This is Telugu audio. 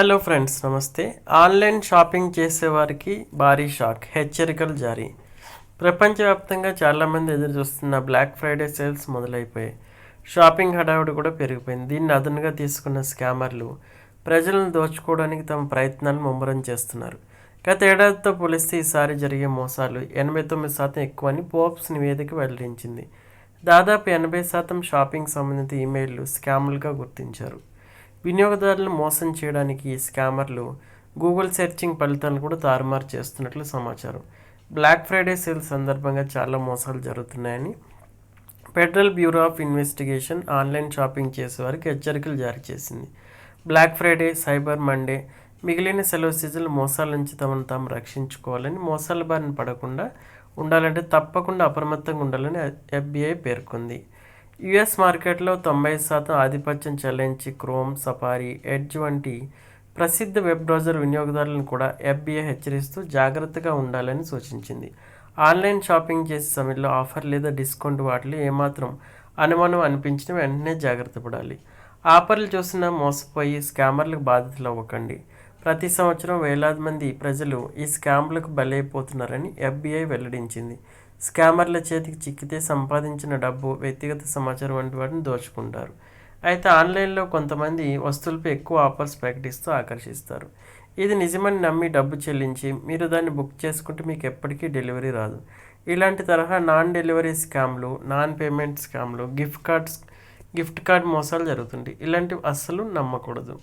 హలో ఫ్రెండ్స్ నమస్తే. ఆన్లైన్ షాపింగ్ చేసేవారికి భారీ షాక్ హెచ్చరికలు జారీ. ప్రపంచవ్యాప్తంగా చాలామంది ఎదురు చూస్తున్న బ్లాక్ ఫ్రైడే సేల్స్ మొదలైపోయాయి. షాపింగ్ హడావుడి కూడా పెరిగిపోయింది. దీన్ని అదనుగా తీసుకున్న స్కామర్లు ప్రజలను దోచుకోవడానికి తమ ప్రయత్నాలు ముమ్మరం చేస్తున్నారు. గత ఏడాదితో పోలిస్తే ఈసారి జరిగే మోసాలు ఎనభై తొమ్మిది శాతం ఎక్కువని పోప్స్ నివేదిక వెల్లడించింది. దాదాపు ఎనభై శాతం షాపింగ్ సంబంధిత ఈమెయిల్లు స్కామ్లుగా గుర్తించారు. వినియోగదారులను మోసం చేయడానికి ఈ స్కామర్లు గూగుల్ సెర్చింగ్ ఫలితాలను కూడా తారుమారు చేస్తున్నట్లు సమాచారం. బ్లాక్ ఫ్రైడే సేల్ సందర్భంగా చాలా మోసాలు జరుగుతున్నాయని federal bureau of investigation online shopping చేసే వారికి హెచ్చరికలు జారీ చేసింది. బ్లాక్ ఫ్రైడే సైబర్ మండే మిగిలిన సెలవు సీజన్లు మోసాల నుంచి తమను తాము రక్షించుకోవాలని మోసాల బారిన పడకుండా ఉండాలంటే తప్పకుండా అప్రమత్తంగా ఉండాలని ఎఫ్బిఐ పేర్కొంది. యుఎస్ మార్కెట్లో తొంభై శాతం ఆధిపత్యం చెల్లించి క్రోమ్ సఫారీ ఎడ్జ్ వంటి ప్రసిద్ధ వెబ్ బ్రౌజర్ వినియోగదారులను కూడా ఎఫ్బిఐ హెచ్చరిస్తూ జాగ్రత్తగా ఉండాలని సూచించింది. ఆన్లైన్ షాపింగ్ చేసే సమయంలో ఆఫర్ లేదా డిస్కౌంట్ వాటిలో ఏమాత్రం అనుమానం అనిపించిన వెంటనే జాగ్రత్త పడాలి. ఆఫర్లు చూసిన మోసపోయి స్కామర్లకు బాధితులు అవ్వకండి. ప్రతి సంవత్సరం వేలాది మంది ప్రజలు ఈ స్కామ్లకు బలైపోతున్నారని ఎఫ్బిఐ వెల్లడించింది. స్కామర్ల చేతికి చిక్కితే సంపాదించిన డబ్బు వ్యక్తిగత సమాచారం వంటి వాటిని దోచుకుంటారు. అయితే ఆన్లైన్లో కొంతమంది వస్తువులపై ఎక్కువ ఆఫర్స్ ప్రకటిస్తూ ఆకర్షిస్తారు. ఇది నిజమని నమ్మి డబ్బు చెల్లించి మీరు దాన్ని బుక్ చేసుకుంటే మీకు ఎప్పటికీ డెలివరీ రాదు. ఇలాంటి తరహా నాన్ డెలివరీ స్కామ్లు నాన్ పేమెంట్ స్కామ్లు గిఫ్ట్ కార్డ్స్ గిఫ్ట్ కార్డ్ మోసాలు జరుగుతుంది ఇలాంటివి అస్సలు నమ్మకూడదు.